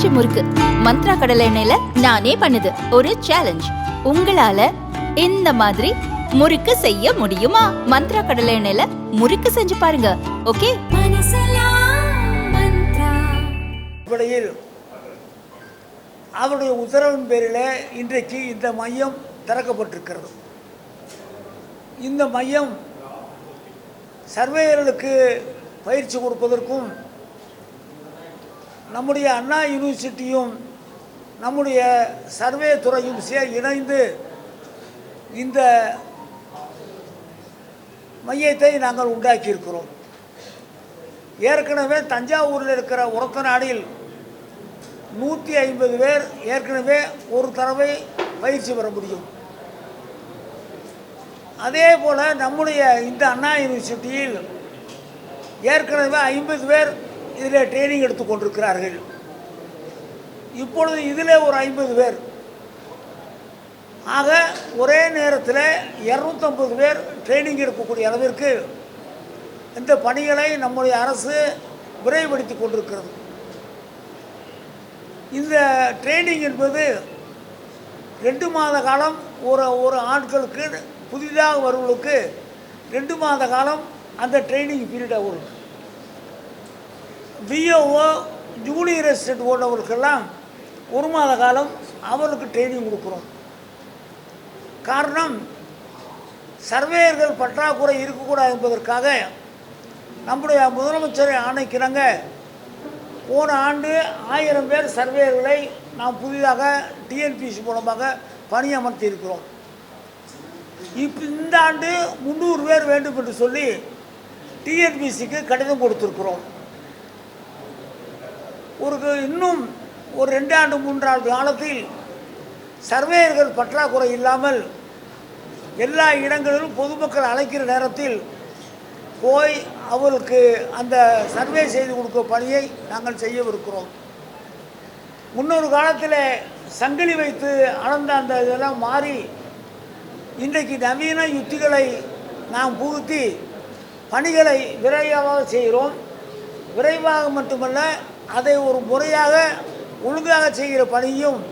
பஞ்சு முறுக்கு. மந்த்ரா கடலை எண்ணெயில நானே பண்ணுது. ஒரு சேலஞ்ச் உங்களால இந்த மாதிரி முறுக்கு செய்ய முடியுமா? மந்த்ரா கடலை எண்ணெயில முறுக்கு செஞ்சு பாருங்க. ஓகே? அடிப்படையில் அவருடைய உத்தரவின் பேரில் இன்றைக்கு இந்த மையம் திறக்கப்பட்டிருக்கிறது. இந்த மையம் சர்வேயர்களுக்கு பயிற்சி கொடுப்பதற்கும் நம்முடைய அண்ணா யூனிவர்சிட்டியும் நம்முடைய சர்வே துறையும் சே இணைந்து இந்த மையத்தை நாங்கள் உண்டாக்கியிருக்கிறோம். ஏற்கனவே தஞ்சாவூரில் இருக்கிற உரத்த நாடில் நூற்றி ஐம்பது பேர் ஏற்கனவே ஒரு தடவை பயிற்சி பெற முடியும். அதே போல் நம்முடைய இந்த அண்ணா யூனிவர்சிட்டியில் ஏற்கனவே ஐம்பது பேர் இதில் ட்ரைனிங் எடுத்து கொண்டிருக்கிறார்கள். இப்பொழுது இதில் ஒரு ஐம்பது பேர். ஆக ஒரே நேரத்தில் இரநூத்தம்பது பேர் ட்ரைனிங் எடுக்கக்கூடிய அளவிற்கு இந்த பணிகளை நம்முடைய அரசு விரைவுபடுத்தி கொண்டிருக்கிறது. இந்த ட்ரைனிங் என்பது ரெண்டு மாத காலம் ஒரு ஒரு ஆட்களுக்கு புதிதாக வருவர்களுக்கு ரெண்டு மாத காலம் அந்த ட்ரைனிங் பீரியடாக வரும் பிஓஓ ஜூனியர் எஸ்டேட் போன்றவர்களுக்கெல்லாம் ஒரு மாத காலம் அவருக்கு ட்ரைனிங் கொடுக்குறோம். காரணம் சர்வேயர்கள் பற்றாக்குறை இருக்கக்கூடாது என்பதற்காக நம்முடைய முதலமைச்சரை ஆணைக்கிறாங்க போன ஆண்டு ஆயிரம் பேர் சர்வேயர்களை நாம் புதிதாக டிஎன்பிசி மூலமாக பணியமர்த்தி இருக்கிறோம் இப்போ இந்த ஆண்டு முந்நூறு பேர் வேண்டும் என்று சொல்லி டிஎன்பிசிக்கு கடிதம் கொடுத்துருக்குறோம். ஒரு இன்னும் ஒரு ரெண்டு ஆண்டு மூன்றாண்டு காலத்தில் சர்வேயர்கள் பற்றாக்குறை இல்லாமல் எல்லா இடங்களிலும் பொதுமக்கள் அழைக்கிற நேரத்தில் போய் அவருக்கு அந்த சர்வே செய்து கொடுக்க பணியை நாங்கள் செய்யவிருக்கிறோம். முன்னொரு காலத்தில் சங்கிலி வைத்து அளந்த அந்த இதெல்லாம் மாறி இன்றைக்கு நவீன யுத்திகளை நாம் புகுத்தி பணிகளை விரைவாக செய்கிறோம். விரைவாக மட்டுமல்ல அதை ஒரு முறையாக ஒழுங்காக செய்கிற பணியும்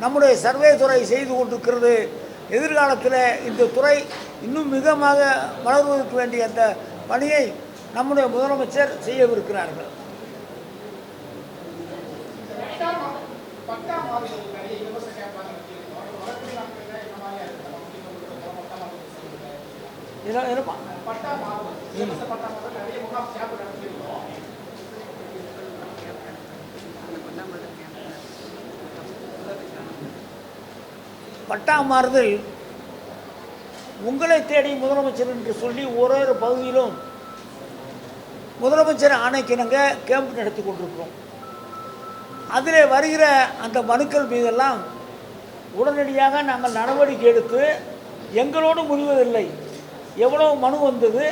நம்முடைய சர்வே துறை செய்து கொண்டிருக்கிறது. எதிர்காலத்தில் இந்த துறை இன்னும் மிகமாக வளர்வதற்கு வேண்டிய அந்த பணியை நம்முடைய முதலமைச்சர் செய்யவிருக்கிறார்கள். என்ன- என்னப்பா? பட்டாமாறுதல் உங்களை தேடி முதலமைச்சர் என்று சொல்லி ஒரு ஒரு பகுதியிலும் முதலமைச்சர் ஆணைக்கிணங்க கேம்ப் நடத்தி கொண்டிருக்கிறோம். அதில் வருகிற அந்த மனுக்கள் மீதெல்லாம் உடனடியாக நாங்கள் நடவடிக்கை எடுத்து எங்களோடு முடிவதில்லை. எவ்வளவு மனு வந்தது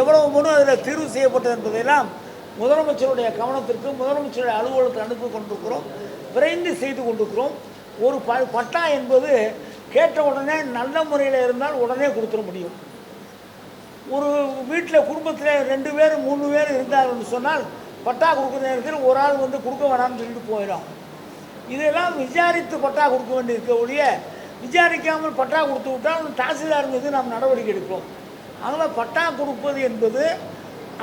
எவ்வளவு மனு அதில் தீர்வு செய்யப்பட்டது என்பதையெல்லாம் முதலமைச்சருடைய கவனத்திற்கு முதலமைச்சருடைய அலுவலகத்தில் அனுப்பி கொண்டிருக்கிறோம். விரைந்து செய்து கொண்டிருக்கிறோம். ஒரு ப பட்டா என்பது கேட்ட உடனே நல்ல முறையில் இருந்தால் உடனே கொடுத்துட முடியும். ஒரு வீட்டில் குடும்பத்தில் ரெண்டு பேர் மூணு பேர் இருந்தாங்கன்னு சொன்னால் பட்டா கொடுக்குற நேரத்தில் ஒரு ஆள் வந்து கொடுக்க வேணாம்னு சொல்லிட்டு போயிடும். இதெல்லாம் விசாரித்து பட்டா கொடுக்க வேண்டியிருக்க ஒழிய விசாரிக்காமல் பட்டா கொடுத்து விட்டால் தாசில்தார் மீது நாம் நடவடிக்கை எடுக்கிறோம். அதனால் பட்டா கொடுப்பது என்பது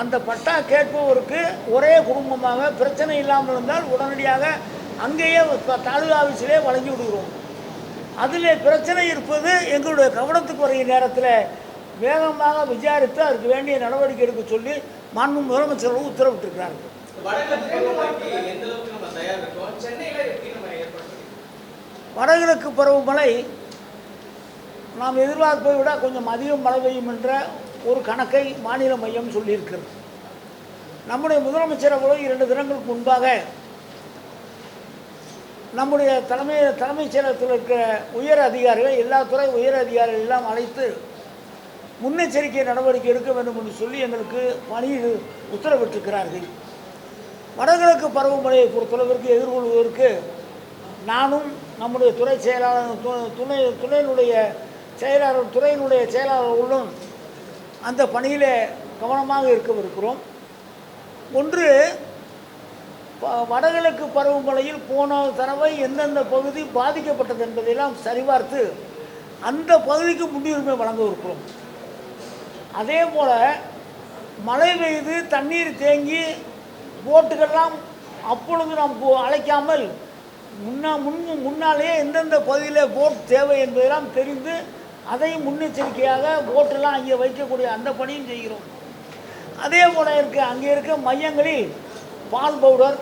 அந்த பட்டா கேட்பவருக்கு ஒரே குடும்பமாக பிரச்சனை இல்லாமல் இருந்தால் உடனடியாக அங்கேயே தாலுகா ஆஃபீஸிலே வழங்கி விடுகிறோம். அதில் பிரச்சனை இருப்பது எங்களுடைய கவனத்துக்கு வருகிற நேரத்தில் வேகமாக விசாரித்து அதற்கு வேண்டிய நடவடிக்கை எடுக்க சொல்லி மாண்பு முதலமைச்சர்களும் உத்தரவிட்டிருக்கிறார்கள். வடகிழக்கு பருவமழை நாம் எதிர்பார்ப்பதை விட கொஞ்சம் அதிகம் மழை பெய்யும் என்ற ஒரு கணக்கை மாநில மையம் சொல்லியிருக்கிறது. நம்முடைய முதலமைச்சர் அவர்கள் இரண்டு தினங்களுக்கு முன்பாக நம்முடைய தலைமை தலைமைச் செயலகத்தில் இருக்கிற உயர் அதிகாரிகள் எல்லா துறை உயர் அதிகாரிகள் எல்லாம் அழைத்து முன்னெச்சரிக்கை நடவடிக்கை எடுக்க வேண்டும் என்று சொல்லி எங்களுக்கு பணியில் உத்தரவிட்டிருக்கிறார்கள். வடகிழக்கு பருவமழையை பொறுத்தளவிற்கு எதிர்கொள்வதற்கு நானும் நம்முடைய துறை செயலாளர் து- துணை துணையினுடைய செயலாளர் துறையினுடைய செயலாளர்களும் அந்த பணியில் கவனமாக இருக்கவிருக்கிறோம். ஒன்று வடகிழக்கு பருவமழையில் போன தடவை எந்தெந்த பகுதி பாதிக்கப்பட்டது என்பதையெல்லாம் சரிபார்த்து அந்த பகுதிக்கு முன்னுரிமை வழங்க இருக்கிறோம் அதே போல் மழை பெய்து தண்ணீர் தேங்கி போட்டுக்கெல்லாம் அப்பொழுது நாம் போ- அழைக்காமல் முன்னா முன் முன்னாலேயே எந்தெந்த பகுதியில் போட் தேவை என்பதெல்லாம் தெரிந்து அதையும் முன்னெச்சரிக்கையாக போட்டெல்லாம் அங்கே வைக்கக்கூடிய அந்த பணியும் செய்கிறோம். அதே போல் இருக்க அங்கே இருக்க மையங்களில் பால் பவுடர்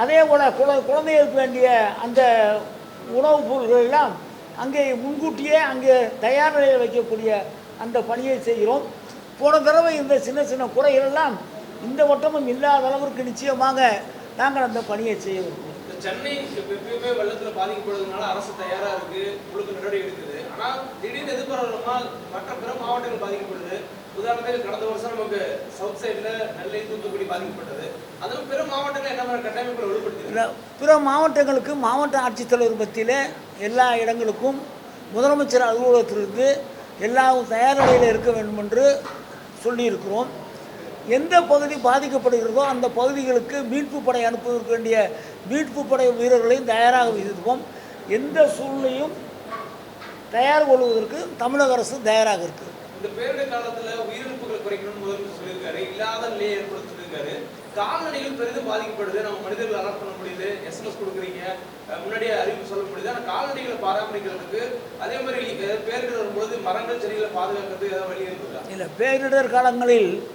அதே போல் குழ குழந்தைகளுக்கு வேண்டிய அந்த உணவுப் பொருள்கள் எல்லாம் அங்கே முன்கூட்டியே அங்கே தயார் நிலையில் வைக்கக்கூடிய அந்த பணியை செய்கிறோம். போன தடவை இந்த சின்ன சின்ன குறைகள் எல்லாம் இந்த வட்டமும் இல்லாத அளவிற்கு நிச்சயமாக நாங்கள் அந்த பணியை செய்ய சென்னை எப்பயுமே வெள்ளத்தில் பாதிக்கப்படுறதுனால அரசு தயாராக இருக்குது உங்களுக்கு நடவடிக்கை எடுக்குது. ஆனால் திடீர்னு எதிர்பாராதமா மற்ற பிற மாவட்டங்கள் பாதிக்கப்படுது. உதாரணத்துக்கு கடந்த வருஷம் நமக்கு சவுத் சைடுல நெல்லை தூத்துக்குடி பாதிக்கப்பட்டது. அதுவும் பிற மாவட்டங்கள் என்ன மாதிரி கட்டமைப்புகளை பிற மாவட்டங்களுக்கு மாவட்ட ஆட்சித்தலைவர் மத்தியில் எல்லா இடங்களுக்கும் முதலமைச்சர் அலுவலகத்திலிருந்து எல்லா தயார் நிலையில் இருக்க வேண்டும் என்று சொல்லியிருக்கிறோம். எந்த பகுதி பாதிக்கப்படுகிறதோ அந்த பகுதிகளுக்கு மீட்பு படை அனுப்புவதற்கு வேண்டிய மீட்பு படை வீரர்களையும் தயாராக வைத்திருக்கோம் எந்த சூழ்நிலையும் தயார் கொள்வதற்கு தமிழக அரசு தயாராக இருக்குது இந்த பேரிடர் காலத்துல உயிரிழப்புகளை குறைக்கணும்னு முதலமைச்சர் சொல்லியிருக்காரு. இல்லாத நிலையை ஏற்படுத்திருக்காரு கால்நடைகள் பெரிதும் பாதிக்கப்படுது. நம்ம மனிதர்கள் அலர்ட் பண்ண முடியுது. எஸ்எம்எஸ் கொடுக்குறீங்க. முன்னாடியே அறிவிப்பு சொல்ல முடியுது. ஆனால் கால்நடைகளை பராமரிக்கிறதுக்கு அதே மாதிரி பேரிடர் வரும்போது மரங்கள் செடிகளை பாதுகாக்கிறதுக்கு ஏதாவது வழி இருக்குதா? இல்லை பேரிடர் காலங்களில்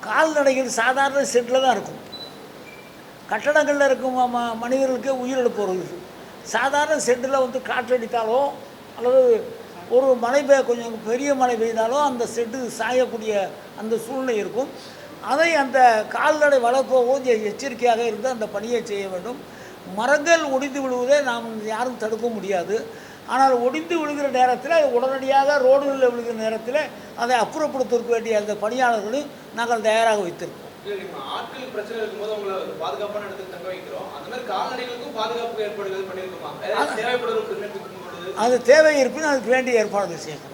கால்நடைகள் சாதாரண செட்டில் தான் இருக்கும். கட்டடங்களில் இருக்கும் ம- மனிதர்களுக்கு உயிரிழப்பு வருது. சாதாரண செட்டில் வந்து காற்றடித்தாலோ அல்லது ஒரு மழை பெய்ய கொஞ்சம் பெரிய மழை பெய்தாலோ அந்த செட்டு சாயக்கூடிய அந்த சூழ்நிலை இருக்கும். அதை அந்த கால்நடை வளர்ப்போம் கொஞ்சம் எச்சரிக்கையாக இருந்து அந்த பணியை செய்ய வேண்டும். மரங்கள் ஒடிந்து விழுவதை நாம் யாரும் தடுக்க முடியாது. ஆனால் ஒடிந்து விழுகிற நேரத்தில் உடனடியாக ரோடுகளில் விழுகிற நேரத்தில் அதை அப்புறப்படுத்துவதற்கு வேண்டிய அந்த பணியாளர்களையும் நாங்கள் தயாராக வைத்திருக்கோம் பாதுகாப்பான இடத்துக்கு தங்க வைக்கிறோம். அந்த மாதிரி கால்நடைகளுக்கும் பாதுகாப்பு பண்ணியிருக்கோமா? பொழுது அது தேவை இருப்பினும் அதுக்கு வேண்டிய ஏற்பாடுகள் செய்யணும்.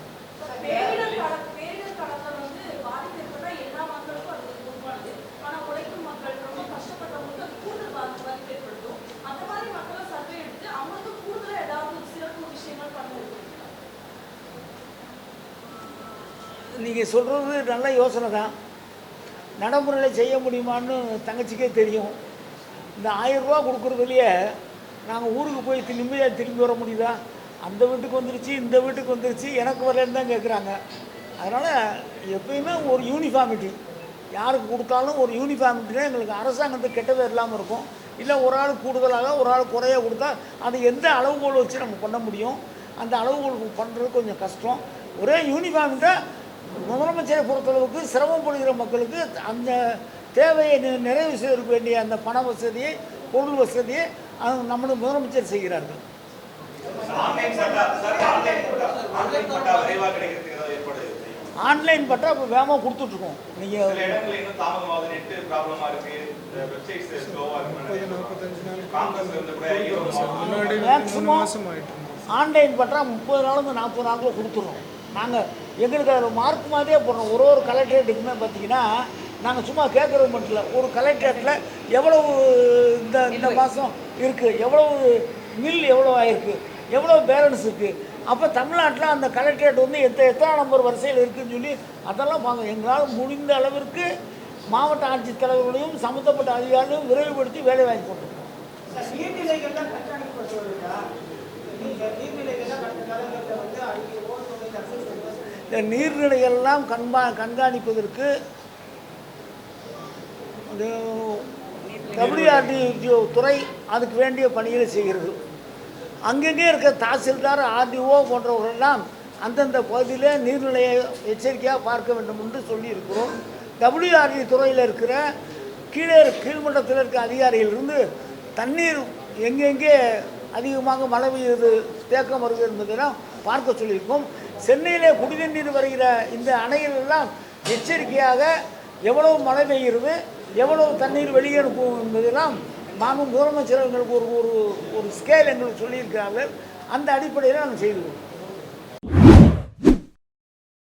நீங்கள் சொல்கிறது நல்ல யோசனை தான். நடைமுறையில் செய்ய முடியுமான்னு தங்கச்சிக்கே தெரியும். இந்த ஆயிரம் ரூபா கொடுக்குறதுலையே நாங்கள் ஊருக்கு போய் நிம்மதியாக திரும்பி வர முடியுதா? அந்த வீட்டுக்கு வந்துருச்சு இந்த வீட்டுக்கு வந்துருச்சு எனக்கு வரலன்னு தான் கேட்குறாங்க அதனால் எப்பயுமே ஒரு யூனிஃபார்மிட்டி யாருக்கு கொடுத்தாலும் ஒரு யூனிஃபார்மிட்டினா எங்களுக்கு அரசாங்கத்துக்கு கெட்டது இல்லாமல் இருக்கும். இல்லை ஒரு ஆள் கூடுதலாக ஒரு ஆள் குறைய கொடுத்தா அது எந்த அளவுகோல் வச்சு நம்ம பண்ண முடியும்? அந்த அளவுகோல் பண்ணுறது கொஞ்சம் கஷ்டம். ஒரே யூனிஃபார்மிட்டா முதலமைச்சரை பொறுத்தளவுக்கு சிரமப்படுகிற மக்களுக்கு அந்த தேவையை நிறைவு செய்வதற்கு வேண்டிய அந்த பண வசதியை பொருள் வசதியை அது முதலமைச்சர் செய்கிறார்கள். ஆன்லைன் பட்டா இப்போ வேகமாக கொடுத்துட்ருக்கோம். சில நீங்கள் இடங்கள்ல இன்னும் தாமதமாகுது. நெட் ப்ராப்ளமா இருக்கு. வெப்சைட்ஸ் ஸ்லோவா இருக்கு. காங்கிரஸ்ல இருந்து கூட ஈரோடு மாவட்டம் மேக்ஸிமம் ஆன்லைன் பட்டா முப்பது நாளுக்கு நாற்பது நாளுக்குள்ள கொடுத்துட்றோம். நாங்கள் எங்களுக்கு அதில் மார்க் மாதிரியே போடுறோம். ஒரு ஒரு கலெக்டரேட்டுக்குமே பார்த்தீங்கன்னா நாங்கள் சும்மா கேட்குறது மட்டும் இல்லை ஒரு கலெக்டரேட்டில் எவ்வளவு இந்த இந்த மாதம் இருக்குது எவ்வளவு மில் எவ்வளோ ஆயிருக்கு? எவ்வளோ பேலன்ஸ் இருக்குது அப்போ தமிழ்நாட்டில் அந்த கலெக்டரேட் வந்து எத்த எத்தனை நம்பர் வரிசையில் இருக்குன்னு சொல்லி அதெல்லாம் பார்க்கணும் எங்களால் முடிந்த அளவிற்கு மாவட்ட ஆட்சித்தலைவர்களையும் சம்மந்தப்பட்ட அதிகாரிகளையும் விரைவுபடுத்தி வேலை தடுத்து சொல்லுவாங்க இந்த நீர்நிலைகள்லாம் கண்பா கண்காணிப்பதற்கு டபிள்யூஆர்டி துறை அதுக்கு வேண்டிய பணிகளை செய்கிறது. அங்கங்கே இருக்க தாசில்தார் ஆர்டிஓ போன்றவர்களெல்லாம் அந்தந்த பகுதியிலே நீர்நிலையை எச்சரிக்கையாக பார்க்க வேண்டும் என்று சொல்லியிருக்கிறோம். டபிள்யூஆர்டி துறையில் இருக்கிற கீழே கீழ்மட்டத்தில் இருக்க அதிகாரிகளிருந்து தண்ணீர் எங்கெங்கே அதிகமாக மழை பெய்யுது தேக்கம் வருது என்பதெல்லாம் பார்க்க சொல்லியிருக்கோம். சென்னையிலே குடிநீர் வருகிற இந்த அணையிலெல்லாம் எச்சரிக்கையாக எவ்வளவு மழை பெய்கிறது எவ்வளவு தண்ணீர் வெளியே அனுப்பும் என்பதெல்லாம் மாண்பு முதலமைச்சர் எங்களுக்கு ஒரு ஒரு ஒரு ஸ்கேல் எங்களுக்கு சொல்லியிருக்கிறார்கள் அந்த அடிப்படையில் நாங்கள் செய்துவோம்